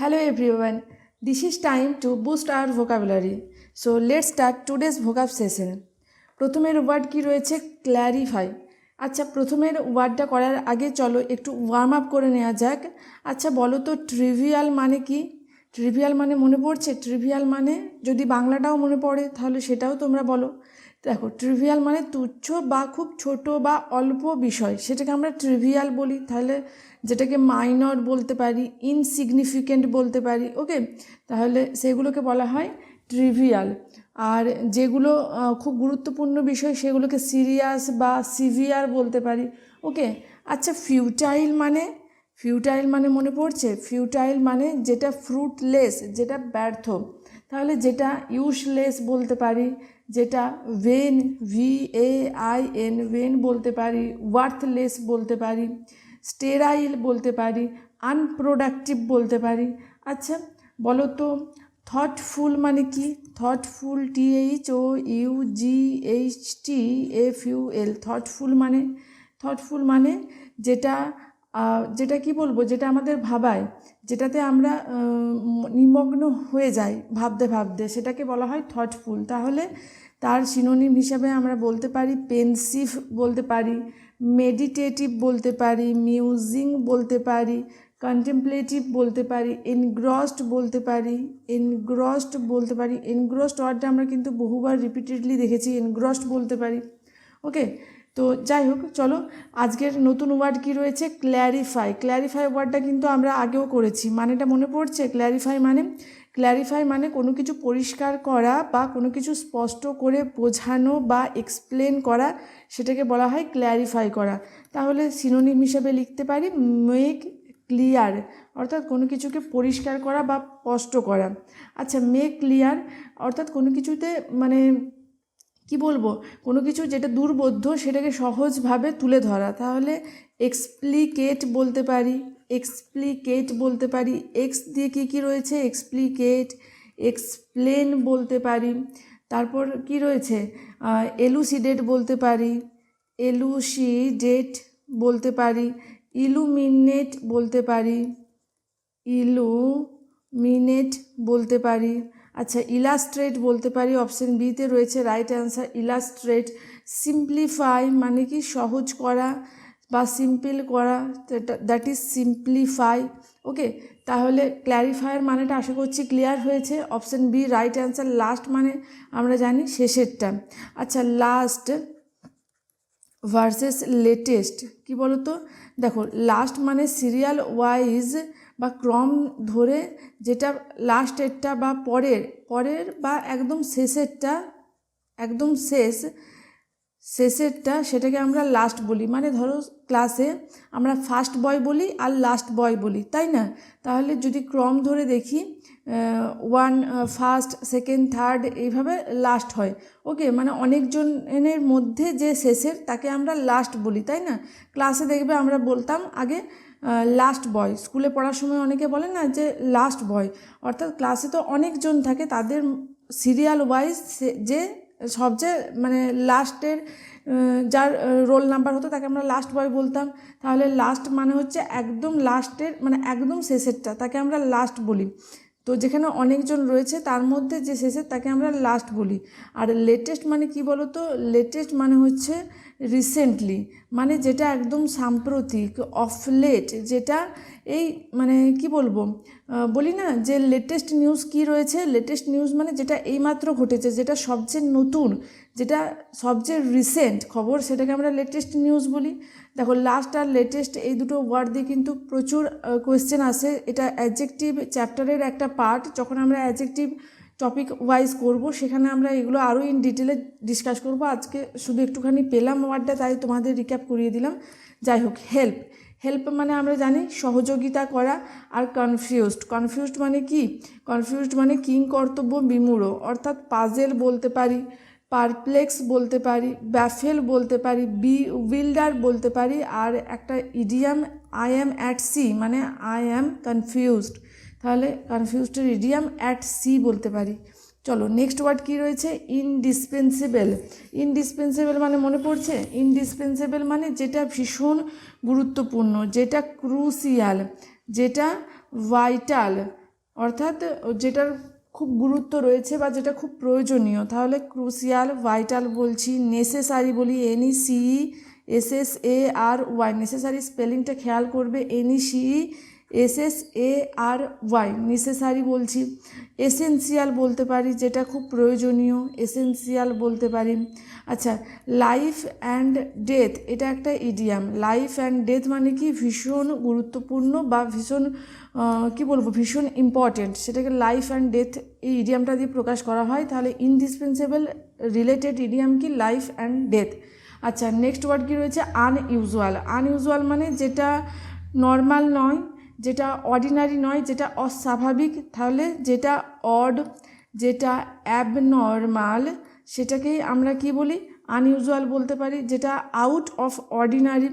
Hello everyone, this is time to boost our vocabulary. So let's start today's vocab session. প্রথমের word কি রয়েছে? Clarify আচ্ছা প্রথমের ওয়ার্ডটা করার আগে চলো একটু ওয়ার্ম আপ করে নেওয়া যাক। আচ্ছা বলো তো ট্রিভিয়াল মানে কি? ট্রিভিয়াল মানে মনে পড়ছে? ট্রিভিয়াল মানে যদি বাংলাটাও মনে পড়ে তাহলে সেটাও তোমরা বলো। দেখো ট্রিভিয়াল মানে তুচ্ছ বা খুব ছোট বা অল্প বিষয়। সেটাকে আমরা ট্রিভিয়াল বলি। তাহলে যেটাকে মাইনর বলতে পারি ইনসিগনিফিকেন্ট বলতে পারি ওকে তাহলে সেগুলোকে বলা হয় ট্রিভিয়াল আর যেগুলো খুব গুরুত্বপূর্ণ বিষয়, সেগুলোকে সিরিয়াস বা সিভিয়ার বলতে পারি ওকে আচ্ছা ফিউটাইল মানে? ফিউটাইল মানে মনে পড়ছে? ফিউটাইল মানে যেটা ফ্রুটলেস যেটা ব্যর্থ। তাহলে যেটা ইউজলেস বলতে পারি যেটা vain V A I N vain বলতে পারি ওয়ার্থলেস বলতে পারি স্টেরাইল বলতে পারি আনপ্রোডাক্টিভ বলতে পারি। আচ্ছা বলো তো থটফুল মানে কি? Thoughtful T H O U G H T F U L thoughtful মানে থটফুল মানে যেটা যেটা কি বলব, যেটা আমাদের ভাবায়, যেটাতে আমরা নিমগ্ন হয়ে যাই ভাবতে ভাবতে, সেটাকে বলা হয় থটফুল তাহলে তার সিনোনিম হিসাবে আমরা বলতে পারি পেনসিভ বলতে পারি মেডিটেটিভ বলতে পারি মিউজিং বলতে পারি কন্টেমপ্লেটিভ বলতে পারি এনগ্রসড বলতে পারি এনগ্রসড বলতে পারি এনগ্রসড ওয়ার্ডটা আমরা কিন্তু বহুবার রিপিটেডলি দেখেছি এনগ্রসড বলতে পারি। ওকে তো যাই হোক, চলো, আজকের নতুন ওয়ার্ড কি রয়েছে? ক্ল্যারিফাই ক্ল্যারিফাই ওয়ার্ডটা কিন্তু আমরা আগেও করেছি। মানেটা মনে পড়ছে? ক্ল্যারিফাই মানে ক্ল্যারিফাই মানে কোনো কিছু পরিষ্কার করা বা কোনো কিছু স্পষ্ট করে বোঝানো বা এক্সপ্লেন করা, সেটাকে বলা হয় ক্ল্যারিফাই করা। তাহলে সিনোনিম হিসেবে লিখতে পারি মেক ক্লিয়ার অর্থাৎ কোনো কিছুকে পরিষ্কার করা বা স্পষ্ট করা। আচ্ছা মেক ক্লিয়ার অর্থাৎ কোনো কিছুতে মানে কি বলব? কোনো কিছু যেটা দুর্বোধ্য, সেটাকে সহজভাবে তুলে ধরা। তাহলে এক্সপ্লিকেট বলতে পারি। এক্সপ্লিকেট বলতে পারি। এক্স দিয়ে কী কী রয়েছে? এক্সপ্লিকেট এক্সপ্লেন বলতে পারি। তারপর কি রয়েছে? এলুসিডেট বলতে পারি। এলুসিডেট বলতে পারি। ইলুমিনেট বলতে পারি। ইলুমিনেট বলতে পারি। আচ্ছা ইলাস্ট্রেট বলতে পারি। অপশন বিতে রয়েছে রাইট অ্যান্সার ইলাস্ট্রেট সিম্পলিফাই মানে কি সহজ করা। বা সিম্পল করা দ্যাট ইজ সিম্পলিফাই ওকে তাহলে ক্ল্যারিফায়ার মানেটা আশা করছি ক্লিয়ার হয়েছে। Option B right answer last মানে আমরা জানি শেষেরটা। আচ্ছা লাস্ট ভার্সেস লেটেস্ট কি বলো তো দেখো লাস্ট মানে সিরিয়াল ওয়াইজ বা ক্রম ধরে যেটা লাস্টেরটা বা পরের পরের বা একদম শেষেরটা, একদম শেষ শেষেরটা সেটাকে আমরা লাস্ট বলি। মানে ধরো ক্লাসে আমরা ফার্স্ট বয় বলি আর লাস্ট বয় বলি, তাই না? তাহলে যদি ক্রম ধরে দেখি ওয়ান ফার্স্ট সেকেন্ড থার্ড এইভাবে লাস্ট হয়। ওকে মানে অনেকজনের মধ্যে যে শেষের তাকে আমরা লাস্ট বলি, তাই না? ক্লাসে দেখবে আমরা বলতাম আগে লাস্ট বয় স্কুলে পড়ার সময় অনেকে বলে না যে লাস্ট বয় অর্থাৎ ক্লাসে তো অনেকজন থাকে, তাদের সিরিয়াল ওয়াইজ যে সবচেয়ে মানে লাস্টের যার রোল নাম্বার হতো তাকে আমরা লাস্ট বয় বলতাম। তাহলে লাস্ট মানে হচ্ছে একদম লাস্টের মানে একদম শেষেরটা, তাকে আমরা লাস্ট বলি। তো যেখানে অনেকজন রয়েছে, তার মধ্যে যে শেষের, তাকে আমরা লাস্ট বলি। আর লেটেস্ট মানে কি বলো তো লেটেস্ট মানে হচ্ছে রিসেন্টলি মানে যেটা একদম সাম্প্রতিক অফ লেট যেটা এই মানে কি বলব বলি না, যে লেটেস্ট নিউজ কি রয়েছে? লেটেস্ট নিউজ মানে যেটা এইমাত্র ঘটেছে, যেটা সবচেয়ে নতুন, যেটা সবচেয়ে রিসেন্ট খবর, সেটাকে আমরা লেটেস্ট নিউজ বলি। দেখো লাস্ট আর লেটেস্ট এই দুটো ওয়ার্ড দিয়ে কিন্তু প্রচুর কোয়েশ্চেন আসে। এটা অ্যাডজেক্টিভ চ্যাপ্টারের একটা পার্ট যখন আমরা অ্যাডজেক্টিভ টপিক ওয়াইজ করব, সেখানে আমরা এগুলো আরও ইন ডিটেলে ডিসকাস করব। আজকে শুধু একটুখানি পেলাম ওয়ার্ডটা তাই তোমাদের রিক্যাপ করিয়ে দিলাম। যাই হোক হেল্প হেল্প মানে আমরা জানি সহযোগিতা করা আর কনফিউজড কনফিউজড মানে কি? কনফিউজড মানে কিং কর্তব্য বিমূঢ়। অর্থাৎ পাজেল বলতে পারি পারপ্লেক্স বলতে পারি ব্যাফেল বলতে পারি বি উইল্ডার বলতে পারি, আর একটা idiom I am at sea মানে আই অ্যাম কনফিউজড তাহলে কনফিউজডের ইডিয়াম অ্যাট সি বলতে পারি। চলো নেক্সট ওয়ার্ড কী রয়েছে? ইনডিসপেন্সেবল ইনডিসপেন্সেবল মানে মনে পড়ছে? ইনডিসপেন্সেবল মানে যেটা ভীষণ গুরুত্বপূর্ণ, যেটা ক্রুসিয়াল যেটা ভাইটাল অর্থাৎ যেটার খুব গুরুত্ব রয়েছে বা যেটা খুব প্রয়োজনীয়। তাহলে ক্রুশিয়াল ভাইটাল বলছি নেসেসারি বলি N E C E S S A R Y necessary স্পেলিংটা খেয়াল করবে N E C E S S A R Y necessary বলছি। এসেন্সিয়াল বলতে পারি, যেটা খুব প্রয়োজনীয়। এসেন্সিয়াল বলতে পারি। আচ্ছা লাইফ অ্যান্ড ডেথ এটা একটা ইডিয়াম লাইফ অ্যান্ড ডেথ মানে কি? ভীষণ গুরুত্বপূর্ণ বা ভীষণ কি বলব? ভীষণ ইম্পর্টেন্ট সেটাকে লাইফ অ্যান্ড ডেথ এই ইডিয়ামটা দিয়ে প্রকাশ করা হয়। তাহলে ইনডিসপেন্সেবল রিলেটেড ইডিয়াম কি? লাইফ অ্যান্ড ডেথ আচ্ছা নেক্সট ওয়ার্ড কি রয়েছে? আনইউজুয়াল আনইউজুয়াল মানে যেটা নর্মাল নয় যেটা অর্ডিনারি নয়, যেটা অস্বাভাবিক, তাহলে যেটা অড যেটা অ্যাবনর্মাল সেটাকেই আমরা কি বলি? আনইউজুয়াল বলতে পারি, যেটা আউট অফ অর্ডিনারি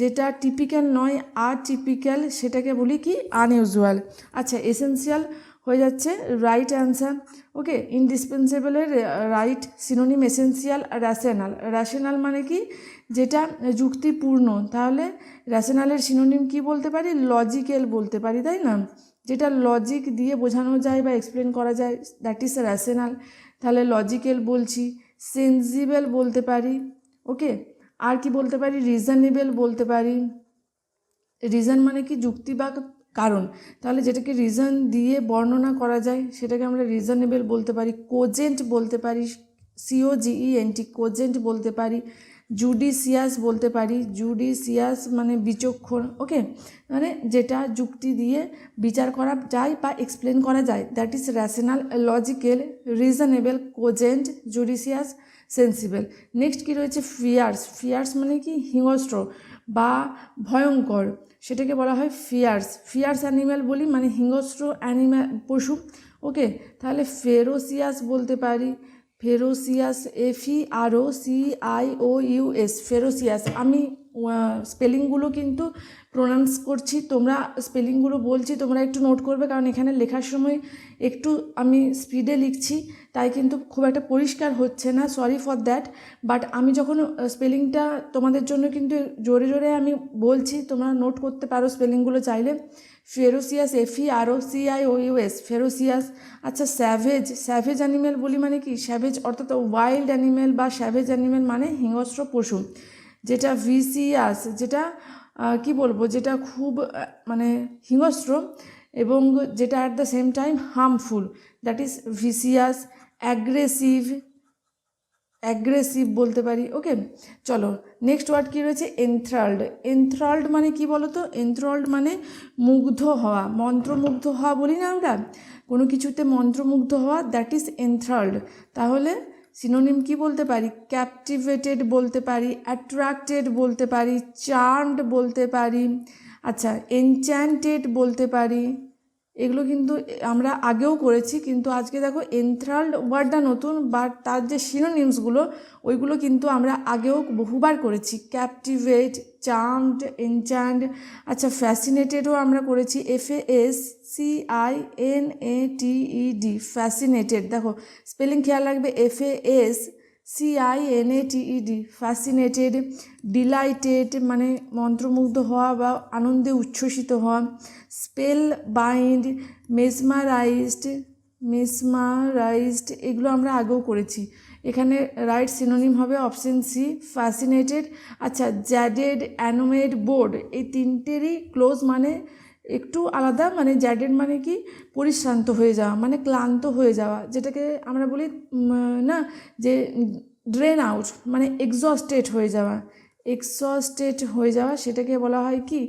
যেটা টিপিক্যাল নয় আর টিপিক্যাল সেটাকে বলি কি? আনইউজুয়াল আচ্ছা এসেন্সিয়াল হয়ে যাচ্ছে right answer okay ইনডিসপেন্সেবলের right synonym essential rational rational মানে কি? যেটা যুক্তিপূর্ণ, তাহলে র্যাশনালের সিনোনিম কি বলতে পারি? লজিক্যাল বলতে পারি, তাই না? যেটা লজিক দিয়ে বোঝানো যায় বা এক্সপ্লেন করা যায় দ্যাট ইজ র্যাশনাল তাহলে লজিক্যাল বলছি সেন্সিবল বলতে পারি ওকে আর কি বলতে পারি? রিজনেবল বলতে পারি। রিজন মানে কি? যুক্তি বা কারণ। তাহলে যেটাকে রিজন দিয়ে বর্ণনা করা যায়, সেটাকে আমরা রিজনেবল বলতে পারি কোজেন্ট বলতে পারি সিও জিই এনটি কোজেন্ট বলতে পারি। জুডিসিয়াস বলতে পারি জুডিসিয়াস মানে বিচক্ষণ ওকে মানে যেটা যুক্তি দিয়ে বিচার করা যায় বা এক্সপ্লেন করা যায়। That is rational logical reasonable cogent judicious sensible next কী রয়েছে? ফিয়ার্স ফিয়ার্স মানে কি? হিংস্র বা ভয়ঙ্কর। সেটাকে বলা হয় ফিয়ার্স ফিয়ার্স অ্যানিম্যাল বলি মানে হিংস্র অ্যানিম্যাল পশু ওকে তাহলে ফেরোসিয়াস বলতে পারি ferocious F E R O C I O U S ferocious. আমি স্পেলিংগুলো কিন্তু প্রোনাউন্স করছি। তোমরা স্পেলিংগুলো বলছি, তোমরা একটু নোট করবে, কারণ এখানে লেখার সময় একটু আমি স্পিডে লিখছি, তাই কিন্তু খুব একটা পরিষ্কার হচ্ছে না সরি ফর দ্যাট বাট আমি যখন স্পেলিংটা তোমাদের জন্য কিন্তু জোরে জোরে আমি বলছি, তোমরা নোট করতে পারো স্পেলিংগুলো চাইলে। Ferocious F E C I O U S ferocious আচ্ছা স্যাভেজ স্যাভেজ অ্যানিমেল বলি মানে কি? স্যাভেজ অর্থাৎ ওয়াইল্ড অ্যানিমেল বা স্যাভেজ অ্যানিমেল মানে হিংস্র পশু। যেটা ভিসিয়াস যেটা কি বলব, যেটা খুব মানে হিংস্র এবং যেটা at the same time harmful that is vicious aggressive aggressive বলতে পারি ওকে চলো নেক্সট ওয়ার্ড কী রয়েছে? এনথ্রাল্ড এনথ্রাল্ড মানে কি বলো তো এনথ্রাল্ড মানে মুগ্ধ হওয়া, মন্ত্রমুগ্ধ হওয়া বলি না আমরা? কোনো কিছুতে মন্ত্রমুগ্ধ হওয়া দ্যাট ইজ এনথ্রাল্ড তাহলে সিনোনিম কি বলতে পারি? ক্যাপটিভেটেড বলতে পারি অ্যাট্রাক্টেড বলতে পারি চার্মড বলতে পারি আচ্ছা এনচ্যান্টেড বলতে পারি। এগুলো কিন্তু আমরা আগেও করেছি, কিন্তু আজকে দেখো এনথ্রাল্ড ওয়ার্ডটা নতুন বাট তার যে সিনোনিমসগুলো ওইগুলো কিন্তু আমরা আগেও বহুবার করেছি। ক্যাপটিভেট চার্মড এনচ্যান্ড আচ্ছা ফ্যাসিনেটেডও আমরা করেছি। F S C I N A T E D fascinated দেখো স্পেলিং খেয়াল রাখবে F S C I N A T E D fascinated delighted মানে মন্ত্রমুগ্ধ হওয়া বা আনন্দে উচ্ছ্বসিত হওয়া স্পেল বাইন্ড মেসমারাইজড মেসমারাইজড এগুলো আমরা আগেও করেছি। এখানে রাইট সিনোনিম হবে অপশন সি ফ্যাসিনেটেড আচ্ছা জ্যাডেড অ্যানোমেড বোর্ড এই তিনটেরই ক্লোজ মানে একটু আলাদা মানে জ্যাডেড মানে কি পরিশ্রান্ত হয়ে যাওয়া মানে ক্লান্ত হয়ে যাওয়া, যেটাকে আমরা বলি না, যে ড্রেন আউট মানে এক্সস্টেড হয়ে যাওয়া। এক্সস্টেড হয়ে যাওয়া সেটাকে বলা হয় কি?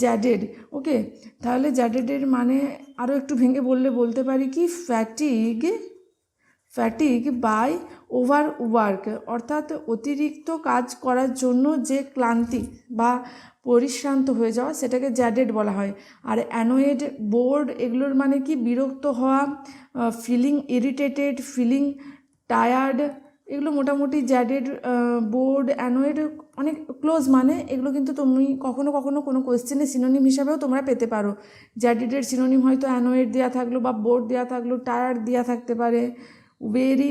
জ্যাডেড ওকে তাহলে জ্যাডেডের মানে আরও একটু ভেঙে বললে বলতে পারি কি? Fatigue fatigue by over work, অর্থাৎ অতিরিক্ত কাজ করার জন্য যে ক্লান্তি বা পরিশ্রান্ত হয়ে যাওয়া সেটাকে জ্যাডেড বলা হয়। আর অ্যানোয়েড বোর্ড এগুলোর মানে কি? বিরক্ত হওয়া ফিলিং ইরিটেটেড ফিলিং টায়ার্ড এগুলো মোটামুটি জ্যাডেড বোর্ড, অ্যানোয়েড অনেক ক্লোজ মানে এগুলো কিন্তু তুমি কখনো কখনো কোনো কোয়েশ্চেনের সিনোনিম হিসাবেও তোমরা পেতে পারো। জ্যাডেডের সিনোনিম হয়তো অ্যানোয়েড দেওয়া থাকল বা বোর্ড দেওয়া থাকল টায়ার্ড দেওয়া থাকতে পারে ওয়েরি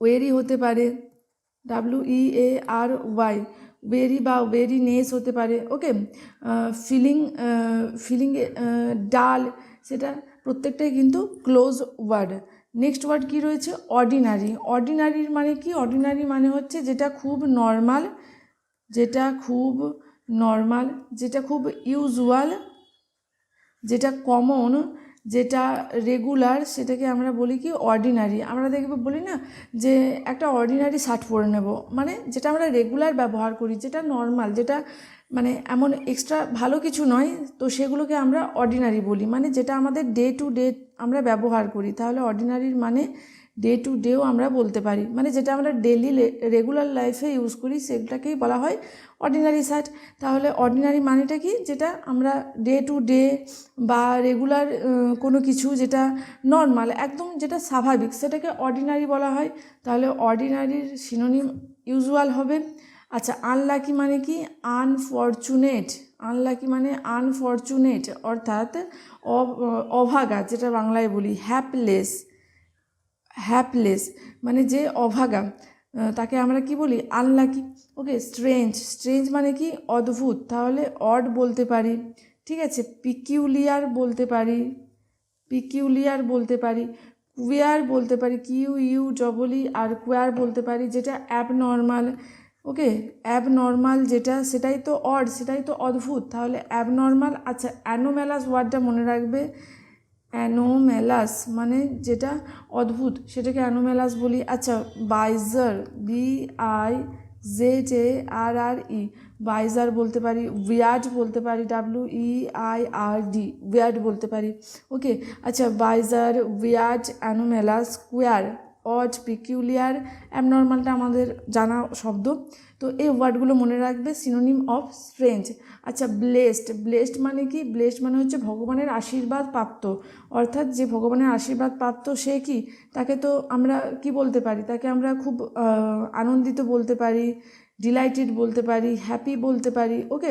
ওয়েরি হতে পারে ডাব্লিউ ই এ আর ওয়াই ওয়েরি বা ওয়েরিনেস হতে পারে ওকে ফিলিং ফিলিং ডাল সেটা প্রত্যেকটাই কিন্তু ক্লোজ ওয়ার্ড নেক্সট ওয়ার্ড কি রয়েছে অর্ডিনারি অর্ডিনারির মানে কি অর্ডিনারি মানে হচ্ছে যেটা খুব নর্মাল যেটা খুব নর্মাল যেটা খুব ইউজুয়াল যেটা কমন যেটা রেগুলার সেটাকে আমরা বলি কি অর্ডিনারি আমরা দেখব বলি না যে একটা অর্ডিনারি শার্ট পরে নেব। মানে যেটা আমরা রেগুলার ব্যবহার করি, যেটা নর্মাল যেটা মানে এমন এক্সট্রা ভালো কিছু নয়, তো সেগুলোকে আমরা অর্ডিনারি বলি। মানে যেটা আমাদের ডে টু ডে আমরা ব্যবহার করি, তাহলে অর্ডিনারির মানে ডে টু ডেও আমরা বলতে পারি। মানে যেটা আমরা ডেলি রেগুলার লাইফে ইউজ করি, সেটাকেই বলা হয় অর্ডিনারি শার্ট তাহলে অর্ডিনারি মানেটা কি? যেটা আমরা ডে টু ডে বা রেগুলার কোনো কিছু যেটা নর্মাল একদম যেটা স্বাভাবিক, সেটাকে অর্ডিনারি বলা হয়। তাহলে অর্ডিনারির সিনোনিম ইউজুয়াল হবে। আচ্ছা আনলাকি মানে কি? আনফরচুনেট আনলাকি মানে আনফরচুনেট অর্থাৎ অভাগা, যেটা বাংলায় বলি হ্যাপলেস হ্যাপলেস মানে যে অভাগা তাকে আমরা কি বলি? আনলাকি ওকে স্ট্রেঞ্জ স্ট্রেঞ্জ মানে কি? অদ্ভুত। তাহলে অড বলতে পারি। ঠিক আছে পিকিউলিয়ার বলতে পারি। পিকিউলিয়ার বলতে পারি। কুয়ার বলতে পারি। Q U double E R queer বলতে পারি, যেটা অ্যাব নর্মাল ওকে অ্যাব নর্মাল যেটা, সেটাই তো অড সেটাই তো অদ্ভুত। তাহলে অ্যাব নর্মাল আচ্ছা অ্যানোমেলাস ওয়ার্ডটা মনে রাখবে। অ্যানোমেলাস মানে যেটা অদ্ভুত, সেটাকে অ্যানোমেলাস বলি। আচ্ছা bizarre, B I Z A R R E, bizarre বলতে পারি, উইয়ার্ড বলতে পারি, W E I R D, weird বলতে পারি। ওকে আচ্ছা bizarre, weird anomalous queer odd peculiar অ্যাবনর্মালটা আমাদের জানা শব্দ। তো এই ওয়ার্ডগুলো মনে রাখবে সিনোনিম অফ স্ট্রেঞ্জ আচ্ছা ব্লেসড ব্লেসড মানে কি? ব্লেসড মানে হচ্ছে ভগবানের আশীর্বাদ প্রাপ্ত। অর্থাৎ যে ভগবানের আশীর্বাদ প্রাপ্ত, সে কি? তাকে তো আমরা কি বলতে পারি? তাকে আমরা খুব আনন্দিত বলতে পারি ডিলাইটেড বলতে পারি হ্যাপি বলতে পারি। ওকে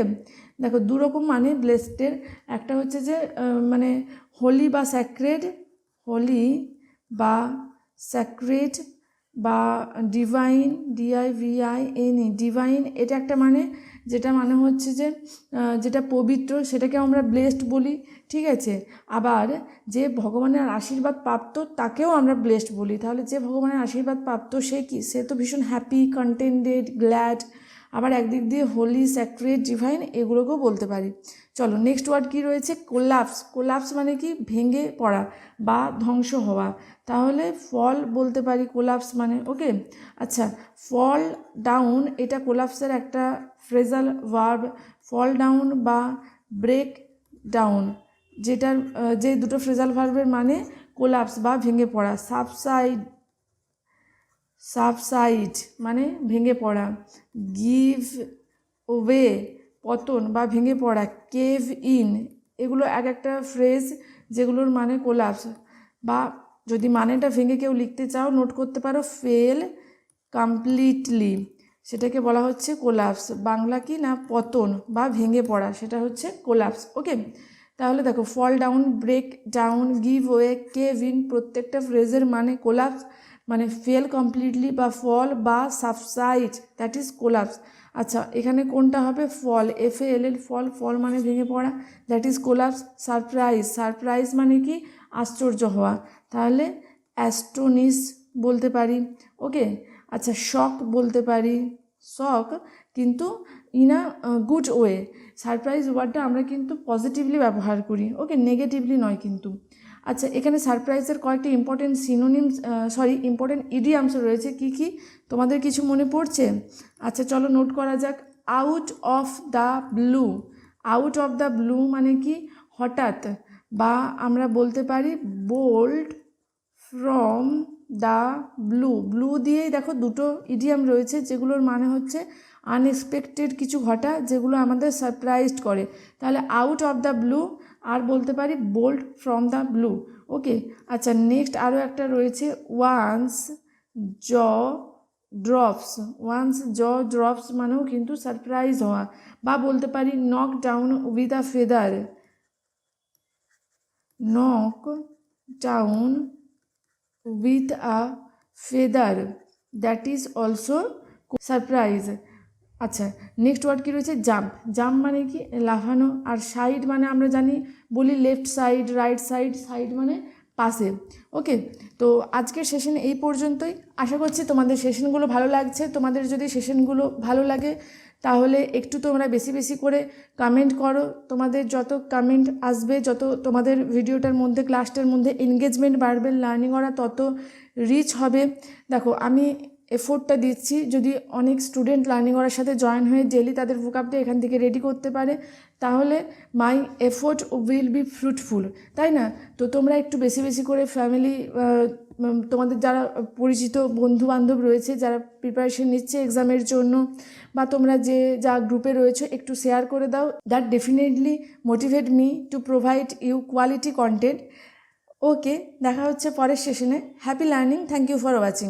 দেখো দুরকম মানে ব্লেসডের একটা হচ্ছে যে মানে হোলি বা স্যাক্রেড হোলি বা স্যাক্রেড বা divine D I V I N E divine এটা একটা মানে যেটা মানে হচ্ছে যে যেটা পবিত্র সেটাকে আমরা ব্লেসড বলি, ঠিক আছে? আবার যে ভগবানের আশীর্বাদ প্রাপ্ত, তাকেও আমরা ব্লেসড বলি। তাহলে যে ভগবানের আশীর্বাদ প্রাপ্ত, সে কি? সে তো ভীষণ হ্যাপি কন্টেন্টেড গ্ল্যাড আবার একদিক দিয়ে হোলি স্যাক্রেড ডিভাইন এগুলোকেও বলতে পারি। চলো নেক্সট ওয়ার্ড কি রয়েছে? কোলাপস কোলাপস মানে কি? ভেঙে পড়া বা ধ্বংস হওয়া। তাহলে ফল বলতে পারি কোলাপস মানে ওকে আচ্ছা ফল ডাউন এটা কোলাপসের একটা ফ্রেজাল ভার্ব ফল ডাউন বা ব্রেক ডাউন যেটার যে দুটো ফ্রেজাল ভার্বের মানে কোলাপস বা ভেঙে পড়া। সাবসাইড সাবসাইড মানে ভেঙে পড়া। গিভ ওয়ে পতন বা ভেঙে পড়া কেভ ইন এগুলো এক একটা ফ্রেজ যেগুলোর মানে কোলাপস বা যদি মানেটা ভেঙে কেউ লিখতে চাও নোট করতে পারো ফেল কমপ্লিটলি সেটাকে বলা হচ্ছে কোলাপস বাংলা কি না, পতন বা ভেঙে পড়া, সেটা হচ্ছে কোলাপস ওকে তাহলে দেখো fall down break down give way cave in প্রত্যেকটা ফ্রেজের মানে কোলাপস মানে ফেল কমপ্লিটলি বা ফল বা সাবসাইড দ্যাট ইজ কোলাপস আচ্ছা এখানে কোনটা হবে? ফল এফ এল এল ফল ফল মানে ভেঙে পড়া। That is collapse surprise surprise মানে কি? আশ্চর্য হওয়া। তাহলে অ্যাস্টোনিস বলতে পারি। ওকে আচ্ছা শক বলতে পারি। শক কিন্তু in a good way surprise ওয়ার্ডটা আমরা কিন্তু পজিটিভলি ব্যবহার করি। ওকে নেগেটিভলি নয় কিন্তু। আচ্ছা এখানে সারপ্রাইজের কয়েকটি important synonym sorry important idioms রয়েছে। কি কি? তোমাদের কিছু মনে পড়ছে? আচ্ছা চলো নোট করা যাক। Out of the blue out of the blue মানে কি? হঠাৎ বা আমরা বলতে পারি bolt from the blue blue দিয়েই দেখো দুটো ইডিয়াম রয়েছে, যেগুলোর মানে হচ্ছে আনএক্সপেক্টেড কিছু ঘটা, যেগুলো আমাদের সারপ্রাইজড করে। তাহলে আউট অফ দ্য ব্লু আর বলতে পারি bolt from the blue okay আচ্ছা নেক্সট আরও একটা রয়েছে ওয়ান্স জ ড্রপস ওয়ান্স জ ড্রপস মানেও কিন্তু সারপ্রাইজ হওয়া বা বলতে পারি knock down with a feather knock down with a feather that is also surprise. আচ্ছা নেক্সট ওয়ার্ড কী রয়েছে? জাম্প। জাম্প মানে কি? লাফানো। আর সাইড মানে আমরা জানি, বলি left side right side side মানে পাশে ওকে তো আজকের সেশন এই পর্যন্তই। আশা করছি তোমাদের সেশনগুলো ভালো লাগছে। তোমাদের যদি সেশনগুলো ভালো লাগে, তাহলে একটু তোমরা বেশি বেশি করে কমেন্ট করো। তোমাদের যত কমেন্ট আসবে, যত তোমাদের ভিডিওটার মধ্যে ক্লাসটার মধ্যে এনগেজমেন্ট বাড়বে লার্নিং ওরা তত রিচ হবে। দেখো, আমি এফোর্টটা দিচ্ছি। যদি অনেক স্টুডেন্ট লার্নিং ওরার সাথে জয়েন হয়ে ডেলি তাদের ভোকাপটা এখান থেকে রেডি করতে পারে, তাহলে my effort will be fruitful তাই না? তো তোমরা একটু বেশি বেশি করে ফ্যামিলি তোমাদের যারা পরিচিত বন্ধু বান্ধব রয়েছে, যারা প্রিপারেশন নিচ্ছে এক্সামের জন্য, বা তোমরা যে, যা গ্রুপে রয়েছে, একটু শেয়ার করে দাও। That definitely motivate me to provide you quality content okay দেখা হচ্ছে পরের সেশনে happy learning thank you for watching